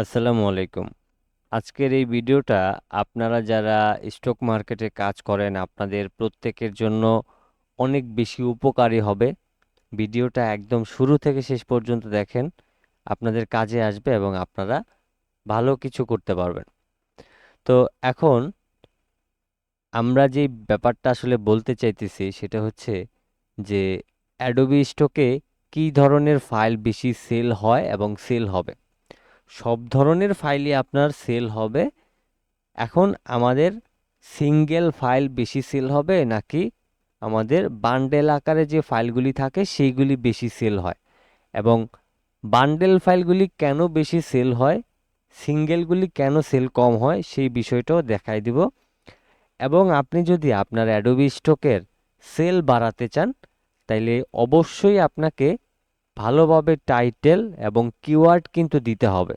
আসসালামু আলাইকুম। আজকের এই ভিডিওটা আপনারা যারা স্টক মার্কেটে কাজ করেন, আপনাদের প্রত্যেকের জন্য অনেক বেশি উপকারী হবে। ভিডিওটা একদম শুরু থেকে শেষ পর্যন্ত দেখেন, আপনাদের কাজে আসবে এবং আপনারা ভালো কিছু করতে পারবেন। তো এখন আমরা যে ব্যাপারটা আসলে বলতে চাইতেছি, সেটা হচ্ছে যে অ্যাডোবি স্টকে কী ধরনের ফাইল বেশি সেল হয় এবং সেল হবে? সব ধরনের ফাইলই আপনার সেল হবে। এখন আমাদের সিঙ্গেল ফাইল বেশি সেল হবে নাকি আমাদের বান্ডেল আকারে যে ফাইলগুলি থাকে সেইগুলি বেশি সেল হয়? এবং বান্ডেল ফাইলগুলি কেন বেশি সেল হয়? সিঙ্গেলগুলি কেন সেল কম হয়? সেই বিষয়টাও দেখাই দিব। এবং আপনি যদি আপনার অ্যাডোবি স্টকের সেল বাড়াতে চান, তাইলে অবশ্যই আপনাকে ভালোভাবে টাইটেল এবং কিওয়ার্ড কিন্তু দিতে হবে।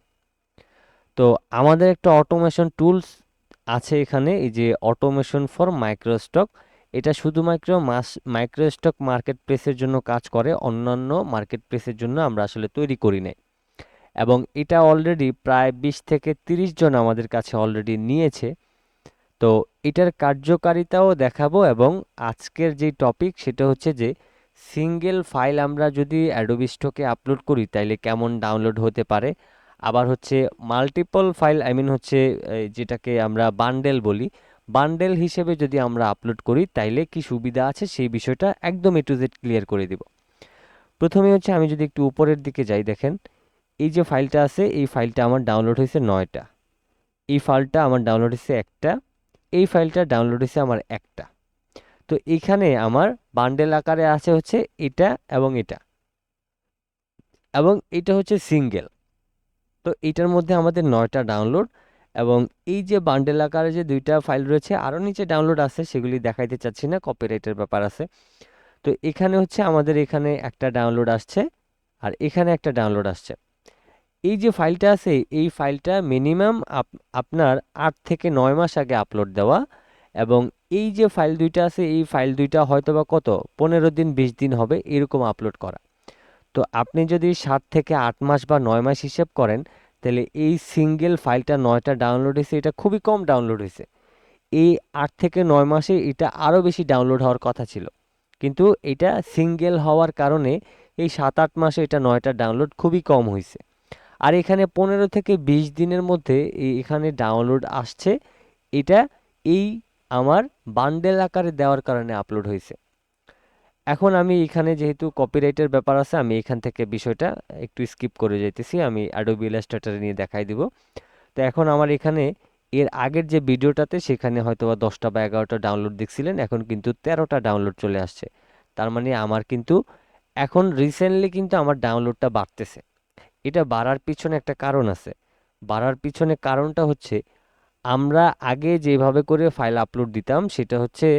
তো আমাদের একটা অটোমেশন টুলস আছে এখানে, এই যে অটোমেশন ফর মাইক্রোস্টক এটা শুধুমাত্র মাস মাইক্রোস্টক মার্কেট প্লেসের জন্য কাজ করে, অন্যান্য মার্কেট প্লেসের জন্য আমরা আসলে তৈরি করি নাই। এবং এটা অলরেডি প্রায় বিশ থেকে তিরিশ জন আমাদের কাছে অলরেডি নিয়েছে। তো এটার কার্যকারিতাও দেখাবো এবং আজকের যে টপিক সেটা হচ্ছে যে সিঙ্গেল ফাইল আমরা যদি অ্যাডোবি স্টকে আপলোড করি, তাইলে কেমন ডাউনলোড হতে পারে? আবার হচ্ছে মাল্টিপল ফাইল আই মিন হচ্ছে যেটাকে আমরা বান্ডেল বলি বান্ডেল হিসেবে যদি আমরা আপলোড করি, তাইলে কি সুবিধা আছে? সেই বিষয়টা একদম এ টু জেড ক্লিয়ার করে দিব। প্রথমে হচ্ছে আমি যদি একটু উপরের দিকে যাই, দেখেন, এই যে ফাইলটা আছে, এই ফাইলটা আমার ডাউনলোড হয়েছে নয়টা। এই ফাইলটা আমার ডাউনলোড হয়েছে একটা, এই ফাইলটা ডাউনলোড হয়েছে আমার একটা। তো এখানে আমার বান্ডেল আকারে আছে হচ্ছে এটা এবং এটা। এবং এটা হচ্ছে সিঙ্গেল তো এটার মধ্যে আমাদের নয়টা ডাউনলোড এবং এই যে বান্ডেল আকারে যে দুইটা ফাইল রয়েছে আরও নিচে ডাউনলোড আছে, সেগুলি দেখাইতে চাচ্ছি না কপিরাইটের ব্যাপার আছে। তো এখানে হচ্ছে আমাদের এখানে একটা ডাউনলোড আসছে আর এখানে একটা ডাউনলোড আসছে। এই যে ফাইলটা আছে, এই ফাইলটা মিনিমাম আপনার আট থেকে নয় মাস আগে আপলোড দেওয়া এবং এই যে ফাইল দুইটা আছে, এই ফাইল দুইটা হয়তো বা কত? পনেরো দিন, বিশ দিন হবে, এরকম আপলোড করা। তো আপনি যদি সাত থেকে আট মাস বা নয় মাস হিসেব করেন, তাহলে এই সিঙ্গেল ফাইলটা নয়টা ডাউনলোড হয়েছে, এটা খুবই কম ডাউনলোড হয়েছে। এই আট থেকে নয় মাসে এটা আরও বেশি ডাউনলোড হওয়ার কথা ছিল। কিন্তু এটা সিঙ্গেল হওয়ার কারণে এই সাত আট মাসে এটা নয়টা ডাউনলোড খুবই কম হয়েছে। আর এখানে পনেরো থেকে বিশ দিনের মধ্যে এখানে ডাউনলোড আসছে। এটা এই আমার বান্ডেল আকারে দেওয়ার কারণে আপলোড হয়েছে। এখন আমি এখানে যেহেতু কপিরাইটের ব্যাপার আছে, আমি এখান থেকে বিষয়টা একটু স্কিপ করে যাইতেছি, আমি অ্যাডোবি ইলাস্ট্রেটর নিয়ে দেখাই দিব। তো এখন আমার এখানে এর আগের যে ভিডিওটাতে সেখানে হয়তো বা দশটা বা এগারোটা ডাউনলোড দেখছিলেন, এখন কিন্তু তেরোটা ডাউনলোড চলে আসছে। তার মানে আমার কিন্তু এখন রিসেন্টলি কিন্তু আমার ডাউনলোডটা বাড়তেছে। এটা বাড়ার পিছনে একটা কারণ আছে। বাড়ার পিছনে কারণটা হচ্ছে আমরা আগে যেভাবে করে ফাইল আপলোড দিতাম, সেটা হচ্ছে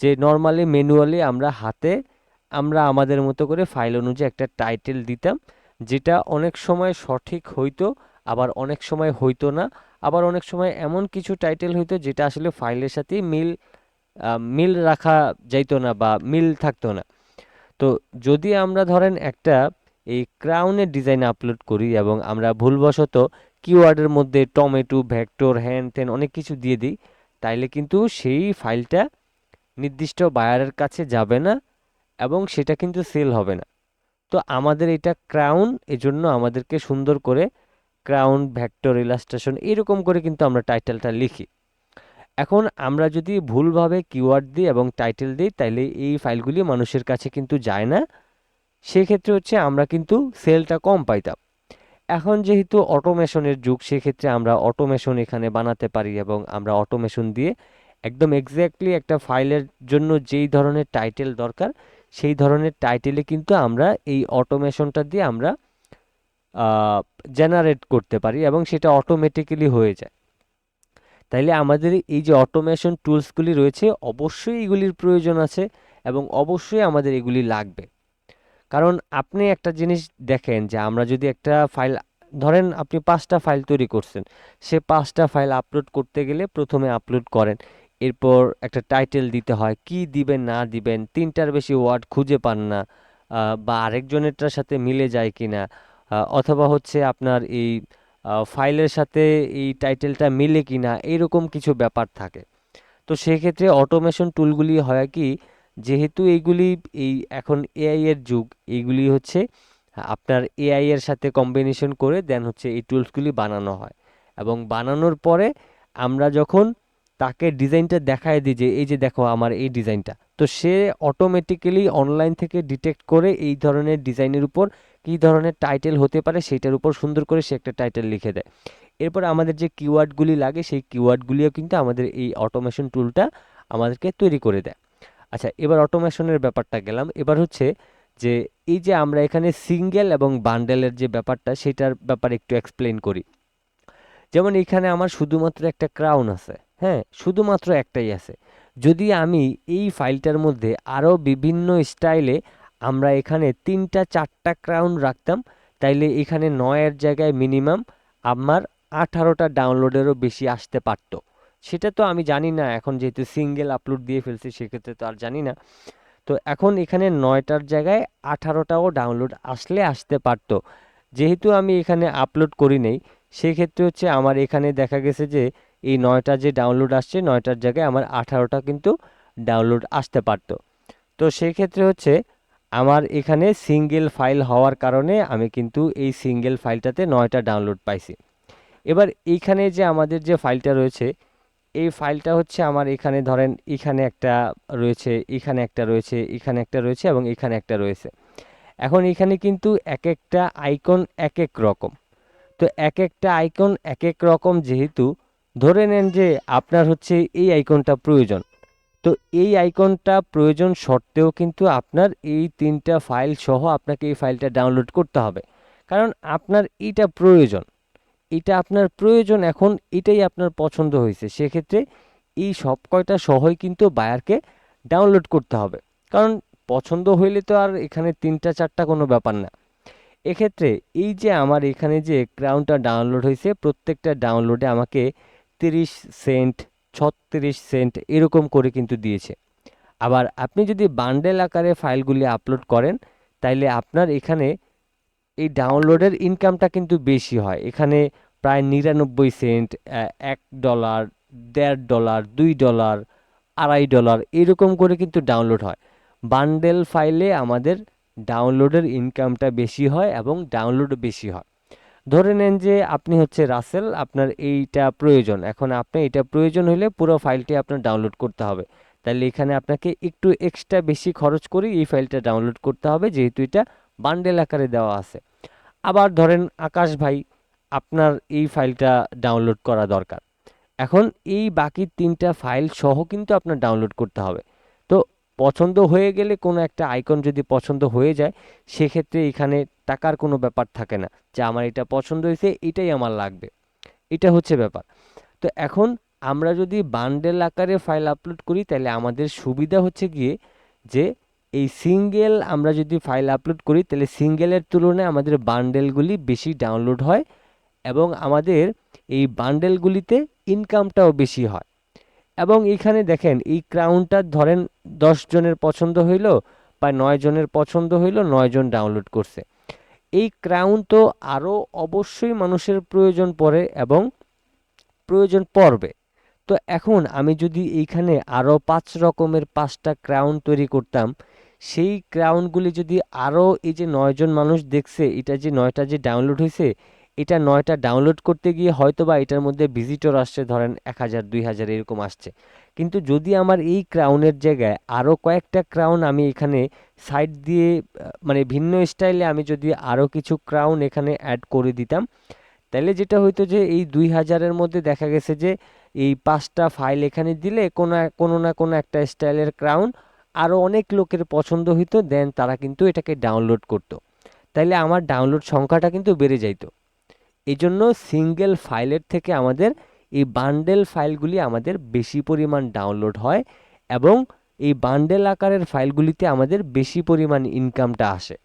যে নর্মালি ম্যানুয়ালি আমরা হাতে, আমরা আমাদের মতো করে ফাইল অনুযায়ী একটা টাইটেল দিতাম, যেটা অনেক সময় সঠিক হইতো, আবার অনেক সময় হইতো না। আবার অনেক সময় এমন কিছু টাইটেল হইতো যেটা আসলে ফাইলের সাথে মিল মিল রাখা যাইতো না বা মিল থাকতো না। তো যদি আমরা ধরেন একটা এই ক্রাউনের ডিজাইন আপলোড করি এবং আমরা ভুলবশত কিওয়ার্ডের মধ্যে টমেটো ভ্যাক্টর হ্যান ত্যান অনেক কিছু দিয়ে দিই। তাইলে কিন্তু সেই ফাইলটা নির্দিষ্ট বায়ারের কাছে যাবে না এবং সেটা কিন্তু সেল হবে না। তো আমাদের এটা ক্রাউন এজন্য আমাদেরকে সুন্দর করে ক্রাউন ভ্যাক্টর ইলাস্ট্রেশন এরকম করে কিন্তু আমরা টাইটেলটা লিখি। এখন আমরা যদি ভুলভাবে কিওয়ার্ড দিই এবং টাইটেল দিই, তাইলে এই ফাইলগুলি মানুষের কাছে কিন্তু যায় না। সেক্ষেত্রে হচ্ছে আমরা কিন্তু সেলটা কম পাইতাম। এখন যেহেতু অটোমেশনের যুগ, সেক্ষেত্রে আমরা অটোমেশন এখানে বানাতে পারি এবং আমরা অটোমেশন দিয়ে একদম এক্স্যাক্টলি একটা ফাইলের জন্য যেই ধরনের টাইটেল দরকার, সেই ধরনের টাইটেলে কিন্তু আমরা এই অটোমেশনটা দিয়ে আমরা জেনারেট করতে পারি এবং সেটা অটোমেটিক্যালি হয়ে যায়। তাইলে আমাদের এই যে অটোমেশন টুলসগুলি রয়েছে, অবশ্যই এগুলির প্রয়োজন আছে এবং অবশ্যই আমাদের এগুলি লাগবে। কারণ আপনি একটা জিনিস দেখেন যে আমরা যদি একটা ফাইল, ধরেন আপনি পাঁচটা ফাইল তৈরি করছেন, সে পাঁচটা ফাইল আপলোড করতে গেলে প্রথমে আপলোড করেন, এরপর একটা টাইটেল দিতে হয়, কি দিবেন, না দিবেন, তিনটার বেশি ওয়ার্ড খুঁজে পান না বা আরেকজনেরটার সাথে মিলে যায় কি না অথবা হচ্ছে আপনার এই ফাইলের সাথে এই টাইটেলটা মিলে কি না এরকম কিছু ব্যাপার থাকে। তো সেক্ষেত্রে অটোমেশন টুলগুলি হয় কি যেহেতু এইগুলি এই এখন এআই এর যুগ, এইগুলি হচ্ছে আপনার এআই এর সাথে কম্বিনেশন করে দেন হচ্ছে এই টুলসগুলি বানানো হয়। এবং বানানোর পরে আমরা যখন তাকে ডিজাইনটা দেখায় দিই যে এই যে দেখো আমার এই ডিজাইনটা তো সে অটোমেটিক্যালি অনলাইন থেকে ডিটেক্ট করে এই ধরনের ডিজাইনের উপর কী ধরনের টাইটেল হতে পারে সেটার উপর সুন্দর করে সে একটা টাইটেল লিখে দেয়। এরপর আমাদের যে কিওয়ার্ডগুলি লাগে সেই কিওয়ার্ডগুলিও কিন্তু আমাদের এই অটোমেশন টুলটা আমাদেরকে তৈরি করে দেয়। আচ্ছা এবার অটোমেশনের ব্যাপারটা গেলাম। এবার হচ্ছে যে, এই যে আমরা এখানে সিঙ্গেল এবং বান্ডেলের যে ব্যাপারটা, সেটার ব্যাপারে একটু এক্সপ্লেন করি। যেমন এখানে আমার শুধুমাত্র একটা ক্রাউন আছে হ্যাঁ? শুধুমাত্র একটাই আছে। যদি আমি এই ফাইলটার মধ্যে আরও বিভিন্ন স্টাইলে আমরা এখানে তিনটা, চারটা ক্রাউন রাখতাম, তাইলে এখানে নয়ের জায়গায় মিনিমাম আমার আঠারোটা ডাউনলোডেরও বেশি আসতে পারতো। সেটা তো আমি জানি না। এখন যেহেতু সিঙ্গেল আপলোড দিয়ে ফেলছি, সেক্ষেত্রে তো আর জানি না। তো এখন এখানে নয়টার জায়গায় আঠারোটাও ডাউনলোড আসলে আসতে পারতো। যেহেতু আমি এখানে আপলোড করি নেই, সেক্ষেত্রে হচ্ছে আমার এখানে দেখা গেছে যে, এই নয়টা যে ডাউনলোড আসছে, নয়টার জায়গায় আমার আঠারোটা কিন্তু ডাউনলোড আসতে পারতো। তো সেক্ষেত্রে হচ্ছে আমার এখানে সিঙ্গেল ফাইল হওয়ার কারণে আমি কিন্তু এই সিঙ্গেল ফাইলটাতে নয়টা ডাউনলোড পাইছি। এবার এইখানে যে আমাদের যে ফাইলটা রয়েছে এই ফাইলটা হচ্ছে আমার এখানে ধরেন এখানে একটা রয়েছে, এখানে একটা রয়েছে, এখানে একটা রয়েছে এবং এখানে একটা রয়েছে। এখন এখানে কিন্তু এক একটা আইকন এক এক রকম। তো এক একটা আইকন এক এক রকম যেহেতু, ধরে নেন যে আপনার হচ্ছে এই আইকনটা প্রয়োজন। তো এই আইকনটা প্রয়োজন সত্ত্বেও কিন্তু আপনার এই তিনটা ফাইল সহ আপনাকে এই ফাইলটা ডাউনলোড করতে হবে। কারণ আপনার এইটা প্রয়োজন। এটা আপনার প্রয়োজন এখন, এটাই আপনার পছন্দ হয়েছে। সেক্ষেত্রে এই সব কয়টা সহই কিন্তু বায়ারকে ডাউনলোড করতে হবে। কারণ পছন্দ হইলে তো আর এখানে তিনটা, চারটা কোনো ব্যাপার না। এক্ষেত্রে এই যে আমার এখানে যে ক্রাউনটা ডাউনলোড হয়েছে, প্রত্যেকটা ডাউনলোডে আমাকে তিরিশ সেন্ট ছত্রিশ সেন্ট এরকম করে কিন্তু দিয়েছে। আবার আপনি যদি বান্ডেল আকারে ফাইলগুলি আপলোড করেন, তাইলে আপনার এখানে এই ডাউনলোডের ইনকামটা কিন্তু বেশি হয়। এখানে প্রায় নিরানব্বই সেন্ট এক ডলার, দেড় ডলার, দুই ডলার, আড়াই ডলার এরকম করে কিন্তু ডাউনলোড হয়। বান্ডেল ফাইলে আমাদের ডাউনলোডের ইনকামটা বেশি হয় এবং ডাউনলোড বেশি হয়। ধরে নেন যে আপনি হচ্ছে রাসেল আপনার এইটা প্রয়োজন। এখন আপনি এটা প্রয়োজন হলে পুরো ফাইলটি আপনার ডাউনলোড করতে হবে। তাহলে এখানে আপনাকে একটু এক্সট্রা বেশি খরচ করে এই ফাইলটা ডাউনলোড করতে হবে, যেহেতু এটা বান্ডেল আকারে দেওয়া আছে। আবার ধরেন আকাশ ভাই আপনার এই ফাইলটা ডাউনলোড করা দরকার। এখন এই বাকি তিনটা ফাইল সহ কিন্তু আপনার ডাউনলোড করতে হবে। তো পছন্দ হয়ে গেলে কোনো একটা আইকন যদি পছন্দ হয়ে যায়, সেক্ষেত্রে এখানে টাকার কোনো ব্যাপার থাকে না। যে আমার এটা পছন্দ হয়েছে, এটাই আমার লাগবে। এটা হচ্ছে ব্যাপার। তো এখন আমরা যদি বান্ডেল আকারে ফাইল আপলোড করি, তাহলে আমাদের সুবিধা হচ্ছে গিয়ে যে এই সিঙ্গেল আমরা যদি ফাইল আপলোড করি, তাহলে সিঙ্গেলের তুলনায় আমাদের বান্ডেলগুলি বেশি ডাউনলোড হয়। এবং আমাদের এই বান্ডেলগুলিতে ইনকামটাও বেশি হয়। এবং এখানে দেখেন, এই ক্রাউনটা ধরেন দশ জনের পছন্দ হইল বা নয় জনের পছন্দ হইল, নয় জন ডাউনলোড করছে। এই ক্রাউন তো আরও অবশ্যই মানুষের প্রয়োজন পড়ে এবং প্রয়োজন পড়বে। তো এখন আমি যদি এইখানে আরও পাঁচ রকমের পাঁচটা ক্রাউন তৈরি করতাম, সেই ক্রাউনগুলি যদি আরও এই যে নয়জন মানুষ দেখছে, এটা যে নয়টা যে ডাউনলোড হয়েছে এটা নয়টা ডাউনলোড করতে গিয়ে হয়তো বা এটার মধ্যে ভিজিটর আসছে, ধরেন এক হাজার, দুই হাজার, এরকম আসছে। কিন্তু যদি আমার এই ক্রাউনের জায়গায় আরও কয়েকটা ক্রাউন আমি এখানে সাইড দিয়ে মানে ভিন্ন স্টাইলে আমি যদি আরও কিছু ক্রাউন এখানে অ্যাড করে দিতাম, তাহলে যেটা হইতো যে এই দুই হাজারের মধ্যে দেখা গেছে যে এই পাঁচটা ফাইল এখানে দিলে কোনো কোনো না কোনো একটা স্টাইলের ক্রাউন আরও অনেক লোকের পছন্দ হইতো দেন তারা কিন্তু এটাকে ডাউনলোড করতো। তাইলে আমার ডাউনলোড সংখ্যাটা কিন্তু বেড়ে যাইতো। এই জন্য সিঙ্গেল ফাইলের থেকে আমাদের এই বান্ডেল ফাইলগুলি আমাদের বেশি পরিমাণ ডাউনলোড হয় এবং এই বান্ডেল আকারের ফাইলগুলিতে আমাদের বেশি পরিমাণ ইনকামটা আসে।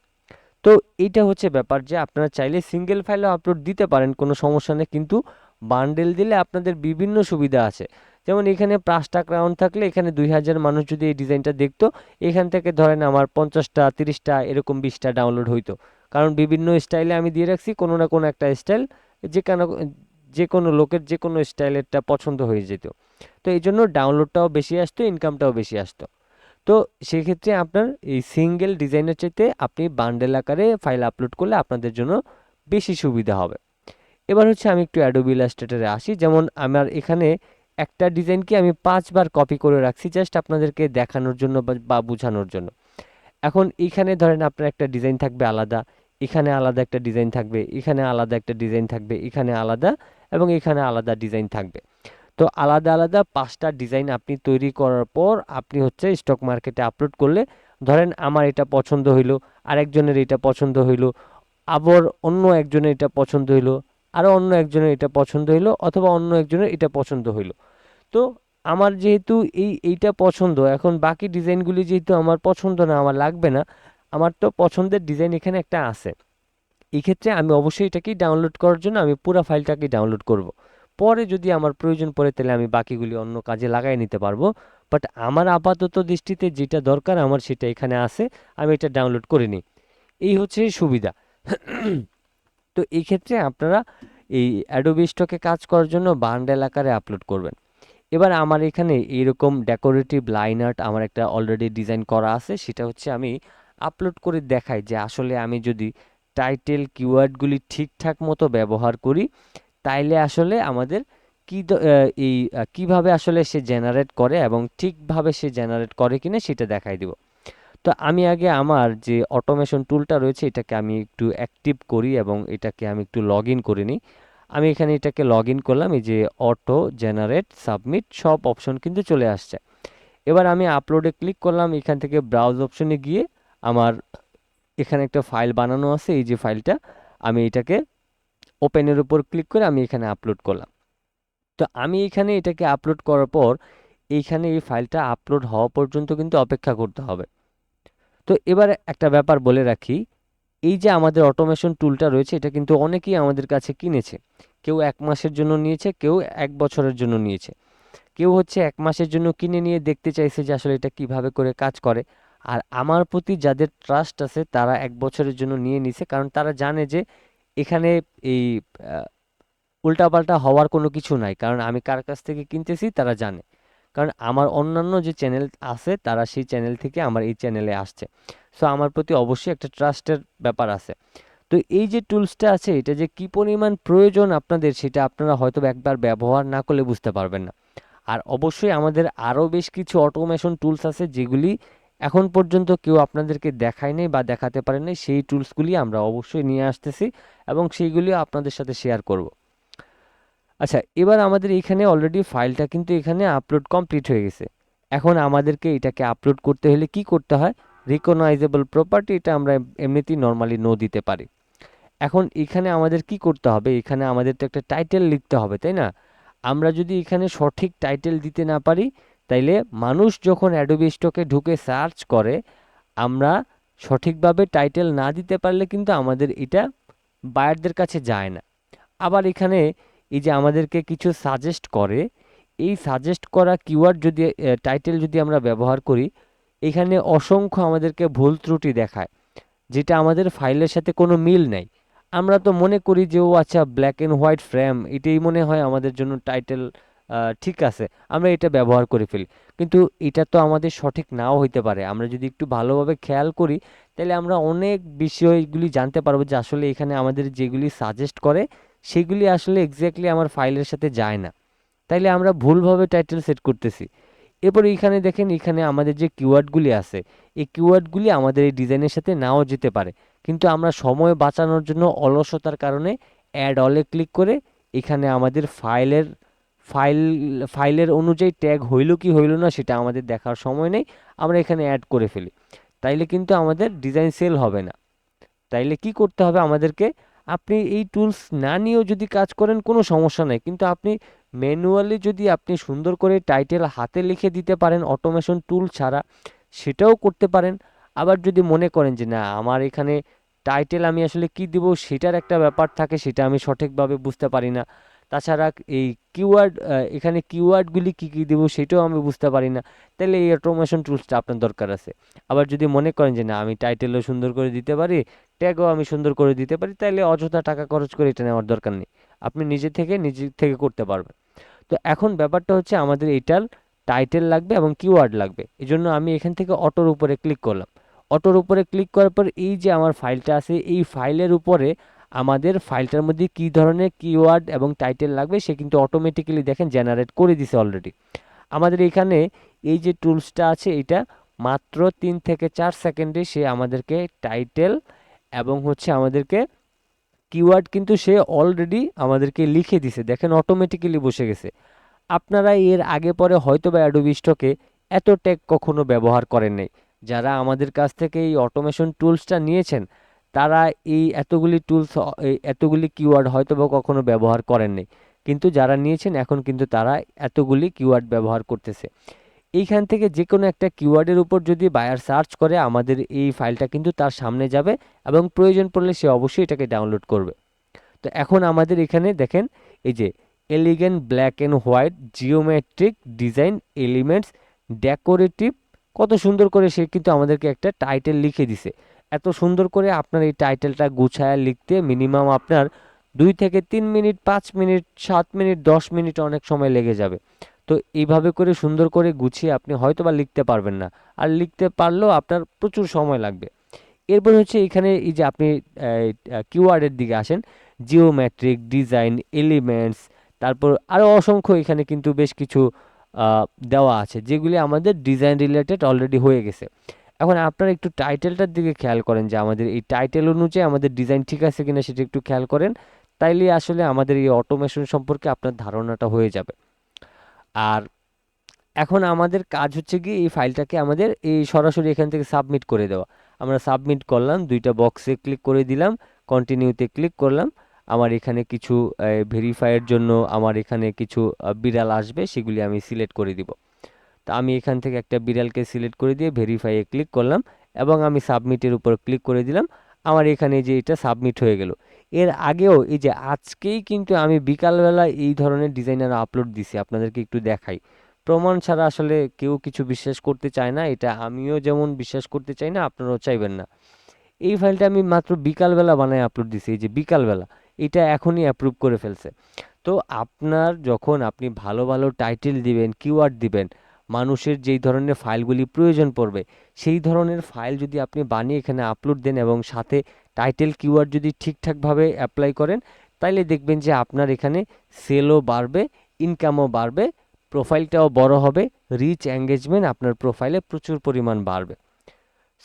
তো এইটা হচ্ছে ব্যাপার যে আপনারা চাইলে সিঙ্গেল ফাইলও আপলোড দিতে পারেন, কোনো সমস্যা নেই, কিন্তু বান্ডেল দিলে আপনাদের বিভিন্ন সুবিধা আছে। যেমন এখানে পাঁচটা ক্রাউন থাকলে এখানে দুই হাজার মানুষ যদি এই ডিজাইনটা দেখতো, এখান থেকে ধরেন আমার পঞ্চাশটা, তিরিশটা, এরকম বিশটা ডাউনলোড হইতো। কারণ বিভিন্ন স্টাইলে আমি দিয়ে রাখছি, কোনো না কোনো একটা স্টাইল, যে কেন, যে কোনো লোকের যে কোনো স্টাইলেরটা পছন্দ হয়ে যেত। তো এই জন্য ডাউনলোডটাও বেশি আসতো ইনকামটাও বেশি আসতো। তো সেক্ষেত্রে আপনার এই সিঙ্গেল ডিজাইনের চাইতে আপনি বান্ডেল আকারে ফাইল আপলোড করলে আপনাদের জন্য বেশি সুবিধা হবে। এবার হচ্ছে আমি একটু অ্যাডোবি ইলাস্ট্রেটরে আসি, যেমন আমার এখানে একটা ডিজাইনকে আমি পাঁচবার কপি করে রাখছি জাস্ট আপনাদেরকে দেখানোর জন্য বা বোঝানোর জন্য। এখন এখানে ধরেন আপনার একটা ডিজাইন থাকবে আলাদা এখানে আলাদা একটা ডিজাইন থাকবে, এখানে আলাদা একটা ডিজাইন থাকবে, এখানে আলাদা এবং এখানে আলাদা ডিজাইন থাকবে। তো আলাদা আলাদা পাঁচটা ডিজাইন আপনি তৈরি করার পর আপনি হচ্ছে স্টক মার্কেটে আপলোড করলে, ধরেন আমার এটা পছন্দ হইল, আরেকজনের এটা পছন্দ হইল, আবার অন্য একজনের এটা পছন্দ হইল আরও অন্য একজনের এটা পছন্দ হইল অথবা অন্য একজনের এটা পছন্দ হইল। তো আমার যেহেতু এই, এইটা পছন্দ, এখন বাকি ডিজাইনগুলি যেহেতু আমার পছন্দ না, আমার লাগবে না আমার তো পছন্দের ডিজাইন এখানে একটা আছে। এই ক্ষেত্রে আমি অবশ্যই এটাকেই ডাউনলোড করার জন্য আমি পুরো ফাইলটাকেই ডাউনলোড করব। পরে যদি আমার প্রয়োজন পড়ে তাহলে আমি বাকিগুলি অন্য কাজে লাগাই নিতে পারব। বাট আমার আপাতত দৃষ্টিতে যেটা দরকার আমার সেটা এখানে আছে, আমি এটা ডাউনলোড করে নিই। এই হচ্ছে সুবিধা। তো এই ক্ষেত্রে আপনারা এই অ্যাডোবি স্টকে কাজ করার জন্য বান্ডেল আকারে আপলোড করবেন। এবার আমার এখানে এইরকম ডেকোরেটিভ লাইন আর্ট আমার একটা অলরেডি ডিজাইন করা আছে, সেটা হচ্ছে আমি আপলোড করে দেখাই যে আসলে আমি যদি টাইটেল কিওয়ার্ডগুলি ঠিকঠাক মতো ব্যবহার করি, তাইলে আসলে আমাদের কি এই কীভাবে আসলে সে জেনারেট করে এবং ঠিকভাবে সে জেনারেট করে কিনা সেটা দেখাই দিব। তো আমি আগে আমার যে অটোমেশন টুলটা রয়েছে, এটাকে আমি একটু অ্যাক্টিভ করি এবং এটাকে আমি একটু লগ ইন করে নিই। আমি এখানে এটাকে লগ ইন করলাম, এই যে অটো জেনারেট সাবমিট সব অপশন কিন্তু চলে আসছে। এবার আমি আপলোডে ক্লিক করলাম, এখান থেকে ব্রাউজ অপশনে গিয়ে আমার এখানে একটা ফাইল বানানো আছে, এই যে ফাইলটা আমি এটাকে ওপেনের উপর ক্লিক করে আমি এখানে আপলোড করলাম। তো আমি এখানে এটাকে আপলোড করার পর, এইখানে এই ফাইলটা আপলোড হওয়া পর্যন্ত কিন্তু অপেক্ষা করতে হবে। তো এবার একটা ব্যাপার বলে রাখি, এই যে আমাদের অটোমেশন টুলটা রয়েছে, এটা কিন্তু অনেকেই আমাদের কাছে কিনেছে। কেউ এক মাসের জন্য নিয়েছে, কেউ এক বছরের জন্য নিয়েছে। কেউ হচ্ছে এক মাসের জন্য কিনে নিয়ে দেখতে চাইছে যে আসলে এটা কীভাবে করে কাজ করে। আর আমার প্রতি যাদের ট্রাস্ট আছে, তারা এক বছরের জন্য নিয়ে নিছে, কারণ তারা জানে যে এখানে এই উল্টাপাল্টা হওয়ার কোনো কিছু নাই। কারণ আমি কার কাছ থেকে কিনতেছি, তারা জানে। কারণ আমার অন্যান্য যে চ্যানেল আছে, তারা সেই চ্যানেল থেকে আমার এই চ্যানেলে আসছে। সো আমার প্রতি অবশ্যই একটা ট্রাস্টের ব্যাপার আছে। তো এই যে টুলসটা আছে, এটা যে কি পরিমাণ প্রয়োজন আপনাদের, সেটা আপনারা হয়তো একবার ব্যবহার না করলে বুঝতে পারবেন না। আর অবশ্যই আমাদের আরও বেশ কিছু অটোমেশন টুলস আছে, যেগুলি এখন পর্যন্ত কেউ আপনাদেরকে দেখায় নাই বা দেখাতে পারে নাই, সেই টুলসগুলি আমরা অবশ্যই নিয়ে আসতেছি এবং সেইগুলিও আপনাদের সাথে শেয়ার করব। আচ্ছা এবার আমাদের এখানে অলরেডি ফাইলটা কিন্তু এখানে আপলোড কমপ্লিট হয়ে গেছে। এখন আমাদেরকে এটাকে আপলোড করতে হলে কি করতে হয়? রিকগনাইজেবল প্রপার্টি এটা আমরা এমনিতেই নর্মালি নো দিতে পারি। এখন এখানে আমাদের কি করতে হবে? এখানে আমাদের তো একটা টাইটেল লিখতে হবে, তাই না? আমরা যদি এখানে সঠিক টাইটেল দিতে না পারি তাইলে মানুষ যখন অ্যাডোবি স্টকে ঢুকে সার্চ করে, আমরা সঠিকভাবে টাইটেল না দিতে পারলে কিন্তু আমাদের এটা বায়ারদের কাছে যায় না। আবার এখানে এই যে আমাদেরকে কিছু সাজেস্ট করে, এই সাজেস্ট করা কিওয়ার্ড যদি টাইটেল যদি আমরা ব্যবহার করি, এখানে অসংখ্য আমাদেরকে ভুল ত্রুটি দেখায়, যেটা আমাদের ফাইলের সাথে কোনো মিল নাই। আমরা তো মনে করি যে, ও আচ্ছা ব্ল্যাক অ্যান্ড হোয়াইট ফ্রেম এটাই মনে হয় আমাদের জন্য টাইটেল ঠিক আছে, আমরা এটা ব্যবহার করে ফেলি। কিন্তু এটা তো আমাদের সঠিক নাও হইতে পারে। আমরা যদি একটু ভালোভাবে খেয়াল করি, তাহলে আমরা অনেক বিষয়গুলি জানতে পারব যে আসলে এখানে আমাদের যেগুলি সাজেস্ট করে, সেগুলি আসলে এক্স্যাক্টলি আমার ফাইলের সাথে যায় না। তাইলে আমরা ভুলভাবে টাইটেল সেট করতেছি। এরপর এখানে দেখেন এখানে আমাদের যে কিওয়ার্ডগুলি আছে, এই কিওয়ার্ডগুলি আমাদের এই ডিজাইনের সাথে নাও যেতে পারে। কিন্তু আমরা সময় বাঁচানোর জন্য অলসতার কারণে অ্যাড অলে ক্লিক করে এখানে আমাদের ফাইলের ফাইল, ফাইলের অনুযায়ী ট্যাগ হইল কি হইল না সেটা আমাদের দেখার সময় নেই, আমরা এখানে অ্যাড করে ফেলি। তাইলে কিন্তু আমাদের ডিজাইন সেল হবে না। তাইলে কি করতে হবে আমাদেরকে? আপনি এই টুলস না নিয়েও যদি কাজ করেন কোনো সমস্যা নেই, কিন্তু আপনি ম্যানুয়ালি যদি আপনি সুন্দর করে টাইটেল হাতে লিখে দিতে পারেন অটোমেশন টুল ছাড়া, সেটাও করতে পারেন। আবার যদি মনে করেন যে, না, আমার এখানে টাইটেল আমি আসলে কি দিব, সেটার একটা ব্যাপার থাকে, সেটা আমি সঠিকভাবে বুঝতে পারি না। তাছাড়া এই কিওয়ার্ড এখানে কিওয়ার্ডগুলি কী কী দেবো সেটাও আমি বুঝতে পারি না। তাহলে এই অটোমেশন টুলসটা আপনার দরকার আছে। আবার যদি মনে করেন যে না, আমি টাইটেলও সুন্দর করে দিতে পারি ট্যাগও আমি সুন্দর করে দিতে পারি, তাহলে অযথা টাকা খরচ করে এটা নেওয়ার দরকার নেই। আপনি নিজে থেকে নিজে থেকে করতে পারবেন। তো এখন ব্যাপারটা হচ্ছে আমাদের এটার টাইটেল লাগবে এবং কিওয়ার্ড লাগবে। এই জন্য আমি এখান থেকে অটোর উপরে ক্লিক করলাম। অটোর উপরে ক্লিক করার পর এই যে আমার ফাইলটা আছে, এই ফাইলের উপরে আমাদের ফাইলটার মধ্যে কি ধরনের কিওয়ার্ড এবং টাইটেল লাগবে সে কিন্তু অটোমেটিক্যালি দেখেন জেনারেট করে দিছে অলরেডি আমাদের এখানে এই যে টুলসটা আছে এটা মাত্র তিন থেকে চার সেকেন্ডে সে আমাদেরকে টাইটেল এবং হচ্ছে আমাদেরকে কিওয়ার্ড কিন্তু সে অলরেডি আমাদেরকে লিখে দিছে। দেখেন অটোমেটিক্যালি বসে গেছে। আপনারা এর আগে পরে হয়তো বা অ্যাডোবি স্টকে এত ট্যাগ কখনো ব্যবহার করেন নাই। যারা আমাদের কাছ থেকে এই অটোমেশন টুলসটা নিয়েছেন তারা এই এতগুলি টুলস এতগুলি কিওয়ার্ড হয়তো বা কখনো ব্যবহার করেননি। কিন্তু যারা নিয়েছেন, এখন কিন্তু তারা এতগুলি কিওয়ার্ড ব্যবহার করতেছে। এইখান থেকে যে কোনো একটা কিওয়ার্ডের উপর যদি বায়ার সার্চ করে, আমাদের এই ফাইলটা কিন্তু তার সামনে যাবে এবং প্রয়োজন পড়লে সে অবশ্যই এটাকে ডাউনলোড করবে। তো এখন আমাদের এখানে দেখেন, এই যে elegant black and white geometric design elements decorative কত সুন্দর করে সে কিন্তু আমাদেরকে একটা টাইটেল লিখে দিছে। এত সুন্দর করে আপনার এই টাইটেলটা গুছায় লিখতে মিনিমাম আপনার দুই থেকে তিন মিনিট, পাঁচ মিনিট, সাত মিনিট, দশ মিনিট অনেক সময় লেগে যাবে। তো এইভাবে করে সুন্দর করে গুছিয়ে আপনি হয়তো বা লিখতে পারবেন না। আর লিখতে পারলেও আপনার প্রচুর সময় লাগবে। এরপর হচ্ছে এখানে এই যে আপনি কিওয়ার্ডের দিকে আসেন। জিওমেট্রিক ডিজাইন এলিমেন্টস তারপর আরও অসংখ্য এখানে কিন্তু বেশ কিছু দেওয়া আছে, যেগুলি আমাদের ডিজাইন রিলেটেড অলরেডি হয়ে গেছে। এখন আপনারা একটু টাইটেলটার দিকে খেয়াল করেন যে আমাদের এই টাইটেল অনুযায়ী আমাদের ডিজাইন ঠিক আছে কিনা সেটা একটু খেয়াল করেন, তাইলে আসলে আমাদের এই অটোমেশন সম্পর্কে আপনার ধারণাটা হয়ে যাবে। আর এখন আমাদের কাজ হচ্ছে কি এই ফাইলটাকে আমাদের এই সরাসরি এখান থেকে সাবমিট করে দেওয়া। আমরা সাবমিট করলাম, দুইটা বক্সে ক্লিক করে দিলাম কন্টিনিউতে ক্লিক করলাম। আমার এখানে কিছু ভেরিফাইয়ের জন্য আমার এখানে কিছু বিড়াল আসবে, সেগুলি আমি সিলেক্ট করে দিব। তো আমি এখান থেকে একটা বিড়ালকে সিলেক্ট করে দিয়ে ভেরিফাইয়ে ক্লিক করলাম এবং আমি সাবমিটের উপর ক্লিক করে দিলাম। আমার এখানে যে এটা সাবমিট হয়ে গেল। এর আগেও এই যে আজকেই কিন্তু আমি বিকালবেলা এই ধরনের ডিজাইনার আপলোড দিছি, আপনাদেরকে একটু দেখাই। প্রমাণ ছাড়া আসলে কেউ কিছু বিশ্বাস করতে চায় না, এটা আমিও যেমন বিশ্বাস করতে চাই না, আপনারাও চাইবেন না। এই ফাইলটা আমি মাত্র বিকালবেলা বানায় আপলোড দিছি, এই যে বিকালবেলা। এটা এখনই অ্যাপ্রুভ করে ফেলছে। তো আপনার যখন আপনি ভালো ভালো টাইটেল দিবেন কিওয়ার্ড দিবেন মানুষের যেই ধরনের ফাইলগুলি প্রয়োজন পড়বে, সেই ধরনের ফাইল যদি আপনি বানিয়ে এখানে আপলোড দেন এবং সাথে টাইটেল কিওয়ার্ড যদি ঠিকঠাকভাবে অ্যাপ্লাই করেন, তাইলে দেখবেন যে আপনার এখানে সেলও বাড়বে ইনকামও বাড়বে প্রোফাইলটাও বড় হবে রিচ এঙ্গেজমেন্ট আপনার প্রোফাইলে প্রচুর পরিমাণ বাড়বে।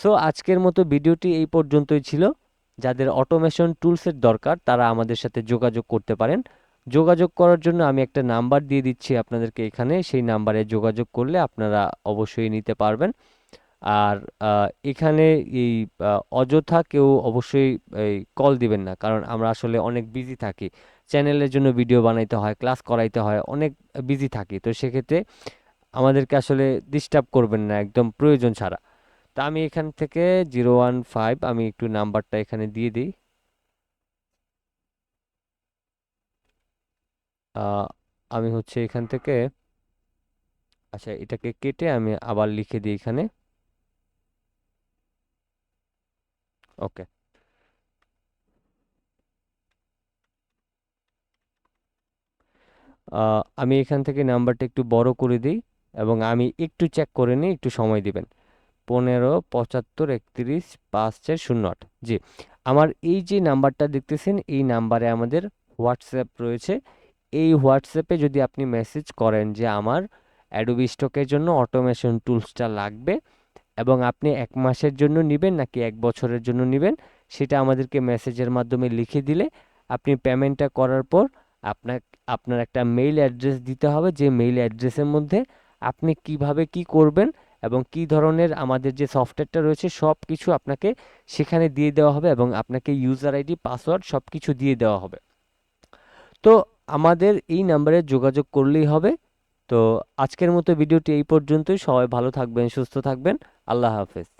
সো আজকের মতো ভিডিওটি এই পর্যন্তই ছিল। যাদের অটোমেশন টুলসের দরকার, তারা আমাদের সাথে যোগাযোগ করতে পারেন। যোগাযোগ করার জন্য আমি একটা নাম্বার দিয়ে দিচ্ছি আপনাদেরকে এখানে। সেই নাম্বারে যোগাযোগ করলে আপনারা অবশ্যই নিতে পারবেন। আর এখানে এই অযথা কেউ অবশ্যই এই কল দিবেন না, কারণ আমরা আসলে অনেক বিজি থাকি। চ্যানেলের জন্য ভিডিও বানাইতে হয়, ক্লাস করাইতে হয়, অনেক বিজি থাকি। তো সেক্ষেত্রে আমাদেরকে আসলে ডিস্টার্ব করবেন না, একদম প্রয়োজন ছাড়া। তা আমি এখান থেকে জিরো ওয়ান ফাইভ আমি একটু নাম্বারটা এখানে দিয়ে দিই। আমি হচ্ছে এখান থেকে আচ্ছা এটাকে কেটে আমি আবার লিখে দিই এখানে। ওকে। আমি এখান থেকে নাম্বারটা একটু বড় করে দিই এবং আমি একটু চেক করে নিই, একটু সময় দিবেন। পনেরো, পঁচাত্তর, একত্রিশ, পাঁচ, চার, শূন্য, আট। জি। আমার এই যে নাম্বারটা দেখতেছেন, এই নাম্বারে আমাদের হোয়াটসঅ্যাপ রয়েছে। এই হোয়াটসঅ্যাপে যদি আপনি মেসেজ করেন যে আমার অ্যাডোবি স্টকের জন্য অটোমেশন টুলসটা লাগবে এবং আপনি এক মাসের জন্য নেবেন নাকি এক বছরের জন্য নেবেন, সেটা আমাদেরকে মেসেজের মাধ্যমে লিখে দিলে আপনি পেমেন্টটা করার পর আপনার আপনার একটা মেইল অ্যাড্রেস দিতে হবে, যে মেইল অ্যাড্রেসের মধ্যে আপনি কীভাবে কি করবেন এবং কি ধরনের আমাদের যে সফটওয়্যারটা রয়েছে সব কিছু আপনাকে সেখানে দিয়ে দেওয়া হবে এবং আপনাকে ইউজার আইডি পাসওয়ার্ড সব কিছু দিয়ে দেওয়া হবে। তো আমাদের এই নাম্বারে যোগাযোগ করলেই হবে। তো আজকের মতো ভিডিওটি এই পর্যন্তই। সবাই ভালো থাকবেন, সুস্থ থাকবেন। আল্লাহ হাফেজ।